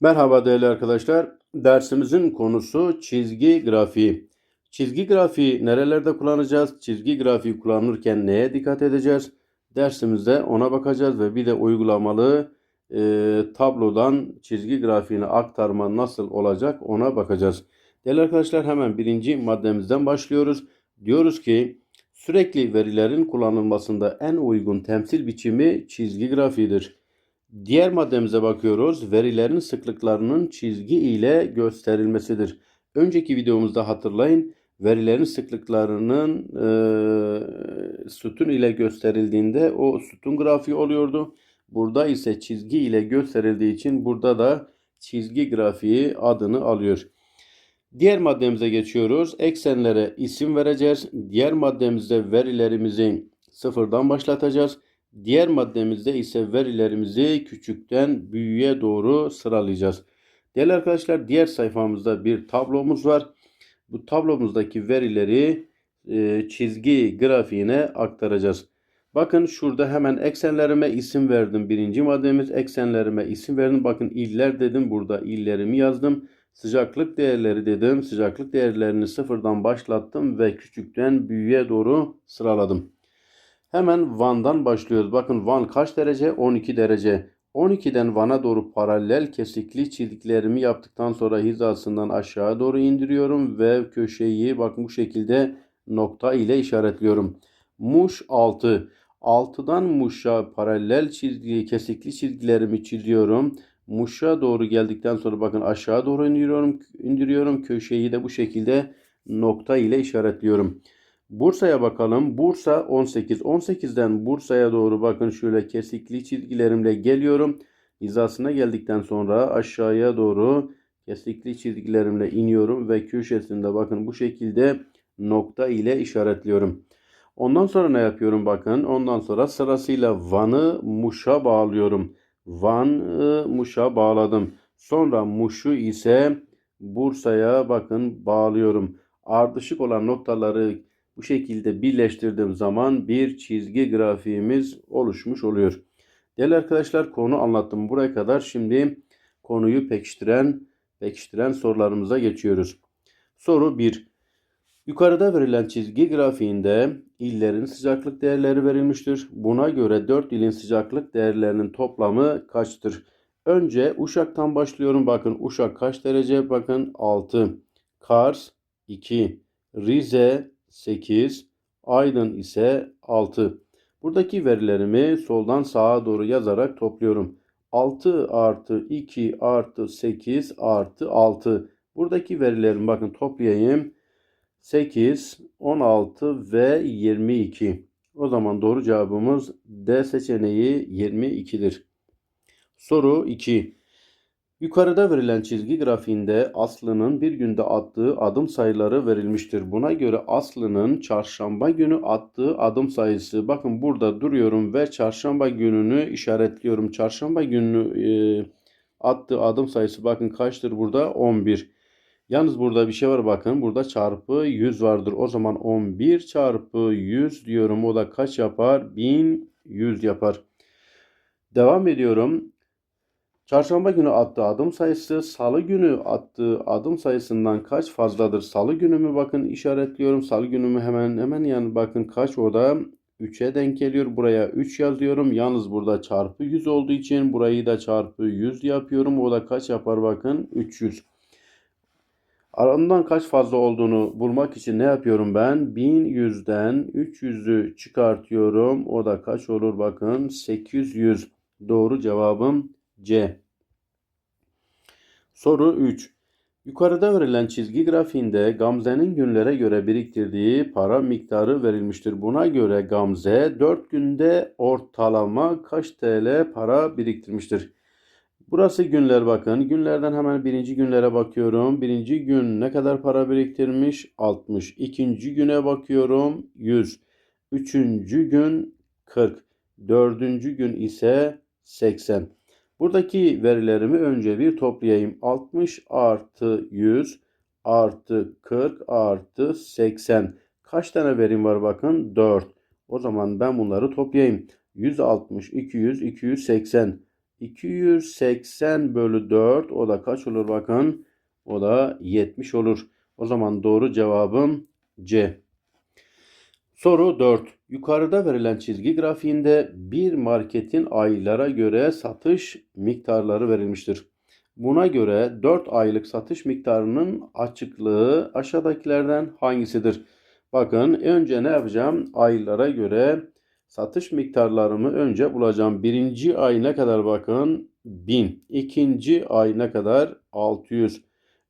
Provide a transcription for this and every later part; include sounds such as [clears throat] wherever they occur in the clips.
Merhaba değerli arkadaşlar. Dersimizin konusu çizgi grafiği. Çizgi grafiği nerelerde kullanacağız? Çizgi grafiği kullanırken neye dikkat edeceğiz? Dersimizde ona bakacağız ve bir de uygulamalı e, tablodan çizgi grafiğini aktarma nasıl olacak ona bakacağız. Değerli arkadaşlar hemen birinci maddemizden başlıyoruz. Diyoruz ki sürekli verilerin kullanılmasında en uygun temsil biçimi çizgi grafiğidir. Diğer maddemize bakıyoruz. Verilerin sıklıklarının çizgi ile gösterilmesidir. Önceki videomuzda hatırlayın. Verilerin sıklıklarının e, sütun ile gösterildiğinde o sütun grafiği oluyordu. Burada ise çizgi ile gösterildiği için burada da çizgi grafiği adını alıyor. Diğer maddemize geçiyoruz. Eksenlere isim vereceğiz. Diğer maddemizde verilerimizi sıfırdan başlatacağız. Diğer maddemizde ise verilerimizi küçükten büyüğe doğru sıralayacağız. Değerli arkadaşlar diğer sayfamızda bir tablomuz var. Bu tablomuzdaki verileri e, çizgi grafiğine aktaracağız. Bakın şurada hemen eksenlerime isim verdim. Birinci maddemiz eksenlerime isim verdim. Bakın iller dedim. Burada illerimi yazdım. Sıcaklık değerleri dedim. Sıcaklık değerlerini sıfırdan başlattım ve küçükten büyüğe doğru sıraladım. Hemen Van'dan başlıyoruz. Bakın Van kaç derece? 12 derece. 12'den Van'a doğru paralel kesikli çizgilerimi yaptıktan sonra hizasından aşağı doğru indiriyorum ve köşeyi bakın bu şekilde nokta ile işaretliyorum. Muş 6. 6'dan Muş'a paralel çizgi, kesikli çizgilerimi çiziyorum. Muş'a doğru geldikten sonra bakın aşağı doğru indiriyorum. indiriyorum. Köşeyi de bu şekilde nokta ile işaretliyorum. Bursa'ya bakalım. Bursa 18. 18'den Bursa'ya doğru bakın şöyle kesikli çizgilerimle geliyorum. Hizasına geldikten sonra aşağıya doğru kesikli çizgilerimle iniyorum ve köşesinde bakın bu şekilde nokta ile işaretliyorum. Ondan sonra ne yapıyorum bakın. Ondan sonra sırasıyla Van'ı Muş'a bağlıyorum. Van'ı Muş'a bağladım. Sonra Muş'u ise Bursa'ya bakın bağlıyorum. Ardışık olan noktaları bu şekilde birleştirdiğim zaman bir çizgi grafiğimiz oluşmuş oluyor. Değerli arkadaşlar konu anlattım buraya kadar. Şimdi konuyu pekiştiren pekiştiren sorularımıza geçiyoruz. Soru 1. Yukarıda verilen çizgi grafiğinde illerin sıcaklık değerleri verilmiştir. Buna göre 4 ilin sıcaklık değerlerinin toplamı kaçtır? Önce Uşak'tan başlıyorum. Bakın Uşak kaç derece? Bakın 6. Kars 2. Rize 8, Aydın ise 6. Buradaki verilerimi soldan sağa doğru yazarak topluyorum. 6 artı 2 artı 8 artı 6. Buradaki verilerimi bakın toplayayım. 8, 16 ve 22. O zaman doğru cevabımız D seçeneği 22'dir. Soru 2. Yukarıda verilen çizgi grafiğinde Aslı'nın bir günde attığı adım sayıları verilmiştir. Buna göre Aslı'nın çarşamba günü attığı adım sayısı. Bakın burada duruyorum ve çarşamba gününü işaretliyorum. Çarşamba günü e, attığı adım sayısı bakın kaçtır burada? 11. Yalnız burada bir şey var bakın. Burada çarpı 100 vardır. O zaman 11 çarpı 100 diyorum. O da kaç yapar? 1100 yapar. Devam ediyorum. Çarşamba günü attığı adım sayısı salı günü attığı adım sayısından kaç fazladır? Salı günümü bakın işaretliyorum. Salı günümü hemen hemen yani bakın kaç orada 3'e denk geliyor. Buraya 3 yazıyorum. Yalnız burada çarpı 100 olduğu için burayı da çarpı 100 yapıyorum. O da kaç yapar bakın 300. Aramdan kaç fazla olduğunu bulmak için ne yapıyorum ben? 1100'den 300'ü çıkartıyorum. O da kaç olur bakın 800. Doğru cevabım C. Soru 3. Yukarıda verilen çizgi grafiğinde Gamze'nin günlere göre biriktirdiği para miktarı verilmiştir. Buna göre Gamze 4 günde ortalama kaç TL para biriktirmiştir? Burası günler bakın. Günlerden hemen birinci günlere bakıyorum. Birinci gün ne kadar para biriktirmiş? 60. İkinci güne bakıyorum. 100. Üçüncü gün 40. Dördüncü gün ise 80. Buradaki verilerimi önce bir toplayayım. 60 artı 100 artı 40 artı 80. Kaç tane verim var bakın? 4. O zaman ben bunları toplayayım. 160, 200, 280. 280 bölü 4 o da kaç olur bakın. O da 70 olur. O zaman doğru cevabım C. Soru 4. Yukarıda verilen çizgi grafiğinde bir marketin aylara göre satış miktarları verilmiştir. Buna göre 4 aylık satış miktarının açıklığı aşağıdakilerden hangisidir? Bakın önce ne yapacağım? Aylara göre satış miktarlarımı önce bulacağım. Birinci ay ne kadar bakın? 1000. İkinci ay ne kadar? 600.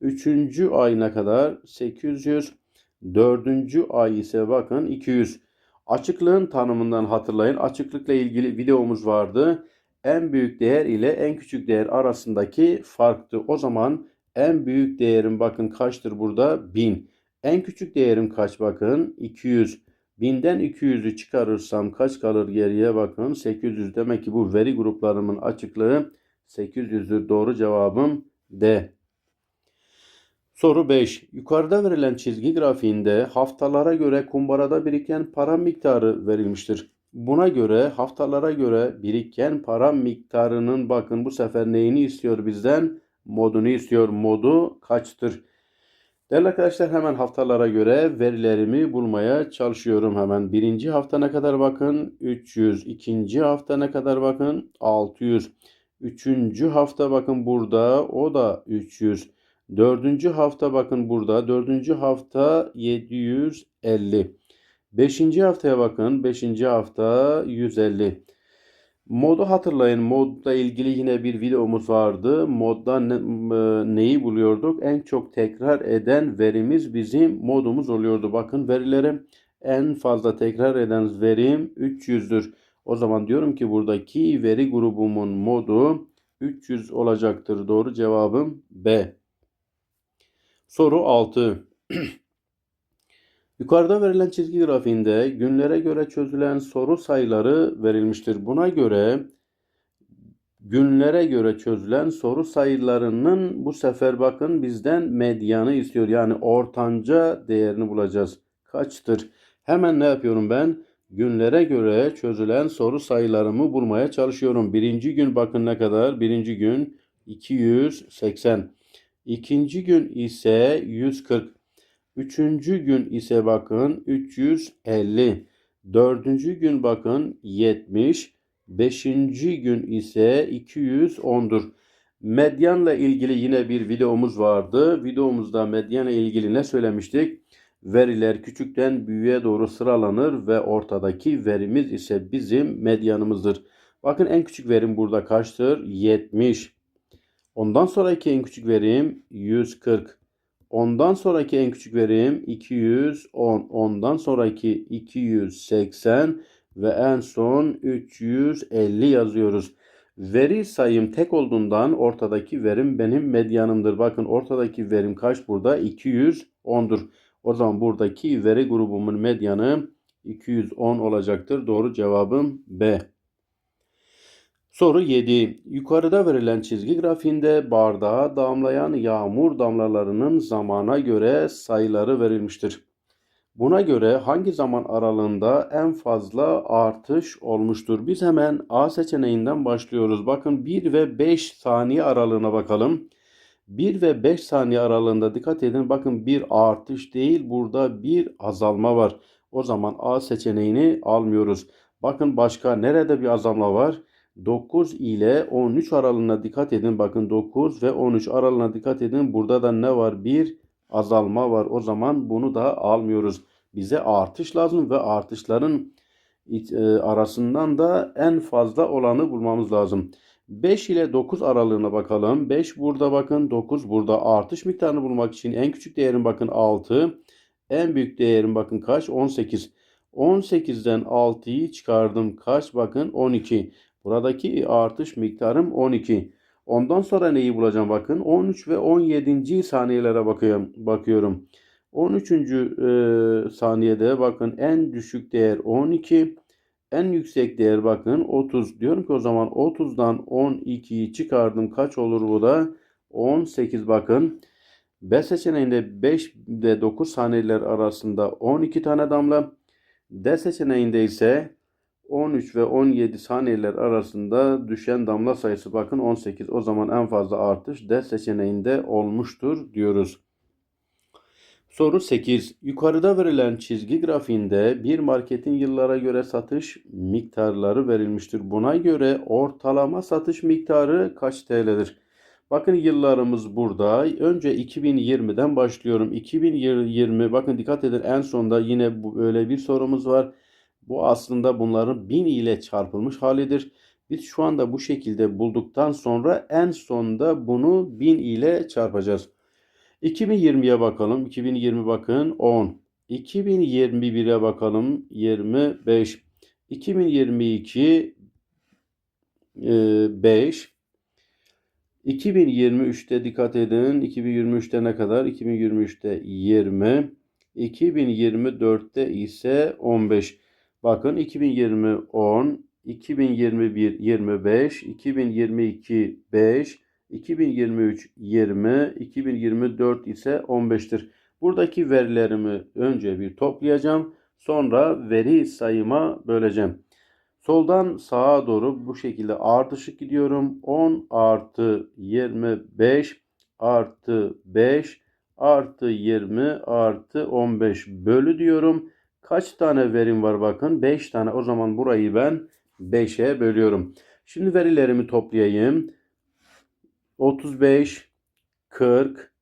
Üçüncü ay ne kadar? 800. Dördüncü ay ise bakın 200. Açıklığın tanımından hatırlayın. Açıklıkla ilgili videomuz vardı. En büyük değer ile en küçük değer arasındaki farktı. O zaman en büyük değerim bakın kaçtır burada? 1000. En küçük değerim kaç bakın? 200. 1000'den 200'ü çıkarırsam kaç kalır geriye bakın? 800. Demek ki bu veri gruplarımın açıklığı 800'dür. Doğru cevabım D. Soru 5. Yukarıda verilen çizgi grafiğinde haftalara göre kumbarada biriken para miktarı verilmiştir. Buna göre haftalara göre biriken para miktarının bakın bu sefer neyini istiyor bizden? Modunu istiyor. Modu kaçtır? Değerli arkadaşlar hemen haftalara göre verilerimi bulmaya çalışıyorum hemen. Birinci hafta ne kadar bakın? 300. İkinci hafta ne kadar bakın? 600. Üçüncü hafta bakın burada o da 300. Dördüncü hafta bakın burada. Dördüncü hafta 750. Beşinci haftaya bakın. Beşinci hafta 150. Modu hatırlayın. Modla ilgili yine bir videomuz vardı. Modda ne, e, neyi buluyorduk? En çok tekrar eden verimiz bizim modumuz oluyordu. Bakın verilere en fazla tekrar eden verim 300'dür. O zaman diyorum ki buradaki veri grubumun modu 300 olacaktır. Doğru cevabım B. Soru 6. [clears throat] Yukarıda verilen çizgi grafiğinde günlere göre çözülen soru sayıları verilmiştir. Buna göre günlere göre çözülen soru sayılarının bu sefer bakın bizden medyanı istiyor. Yani ortanca değerini bulacağız. Kaçtır? Hemen ne yapıyorum ben? Günlere göre çözülen soru sayılarımı bulmaya çalışıyorum. Birinci gün bakın ne kadar? Birinci gün 280. İkinci gün ise 140. Üçüncü gün ise bakın 350. Dördüncü gün bakın 70. Beşinci gün ise 210'dur. Medyanla ilgili yine bir videomuz vardı. Videomuzda medyanla ilgili ne söylemiştik? Veriler küçükten büyüğe doğru sıralanır ve ortadaki verimiz ise bizim medyanımızdır. Bakın en küçük verim burada kaçtır? 70. Ondan sonraki en küçük verim 140. Ondan sonraki en küçük verim 210. Ondan sonraki 280 ve en son 350 yazıyoruz. Veri sayım tek olduğundan ortadaki verim benim medyanımdır. Bakın ortadaki verim kaç burada? 210'dur. O zaman buradaki veri grubumun medyanı 210 olacaktır. Doğru cevabım B. Soru 7. Yukarıda verilen çizgi grafiğinde bardağa damlayan yağmur damlalarının zamana göre sayıları verilmiştir. Buna göre hangi zaman aralığında en fazla artış olmuştur? Biz hemen A seçeneğinden başlıyoruz. Bakın 1 ve 5 saniye aralığına bakalım. 1 ve 5 saniye aralığında dikkat edin. Bakın bir artış değil burada bir azalma var. O zaman A seçeneğini almıyoruz. Bakın başka nerede bir azalma var? 9 ile 13 aralığına dikkat edin. Bakın 9 ve 13 aralığına dikkat edin. Burada da ne var? Bir azalma var. O zaman bunu da almıyoruz. Bize artış lazım ve artışların e, arasından da en fazla olanı bulmamız lazım. 5 ile 9 aralığına bakalım. 5 burada bakın 9 burada artış miktarını bulmak için en küçük değerin bakın 6. En büyük değerin bakın kaç? 18. 18'den 6'yı çıkardım. Kaç bakın? 12. Buradaki artış miktarım 12. Ondan sonra neyi bulacağım bakın. 13 ve 17. saniyelere bakıyorum. bakıyorum. 13. E, saniyede bakın en düşük değer 12. En yüksek değer bakın 30. Diyorum ki o zaman 30'dan 12'yi çıkardım. Kaç olur bu da? 18 bakın. B seçeneğinde 5 ve 9 saniyeler arasında 12 tane damla. D seçeneğinde ise 13 ve 17 saniyeler arasında düşen damla sayısı bakın 18. O zaman en fazla artış D seçeneğinde olmuştur diyoruz. Soru 8. Yukarıda verilen çizgi grafiğinde bir marketin yıllara göre satış miktarları verilmiştir. Buna göre ortalama satış miktarı kaç TL'dir? Bakın yıllarımız burada. Önce 2020'den başlıyorum. 2020 bakın dikkat edin en sonda yine bu öyle bir sorumuz var. Bu aslında bunların 1000 ile çarpılmış halidir. Biz şu anda bu şekilde bulduktan sonra en sonda bunu 1000 ile çarpacağız. 2020'ye bakalım. 2020 bakın 10. 2021'e bakalım 25. 2022 e, 5. 2023'te dikkat edin. 2023'te ne kadar? 2023'te 20. 2024'te ise 15. Bakın 2020 10, 2021 25, 2022 5, 2023 20, 2024 ise 15'tir. Buradaki verilerimi önce bir toplayacağım. Sonra veri sayıma böleceğim. Soldan sağa doğru bu şekilde ardışık gidiyorum. 10 artı 25 artı 5 artı 20 artı 15 bölü diyorum. Kaç tane verim var bakın. 5 tane. O zaman burayı ben 5'e bölüyorum. Şimdi verilerimi toplayayım. 35, 40,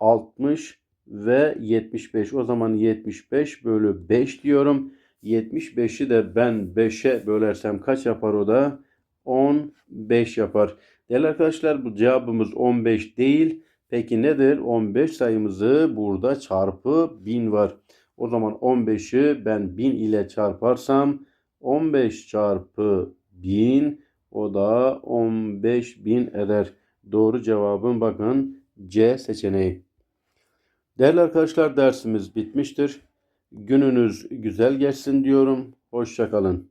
60 ve 75. O zaman 75 bölü 5 diyorum. 75'i de ben 5'e bölersem kaç yapar o da? 15 yapar. Değerli arkadaşlar bu cevabımız 15 değil. Peki nedir? 15 sayımızı burada çarpı 1000 var. O zaman 15'i ben 1000 ile çarparsam 15 çarpı 1000 o da 15.000 eder. Doğru cevabın bakın C seçeneği. Değerli arkadaşlar dersimiz bitmiştir. Gününüz güzel geçsin diyorum. Hoşçakalın.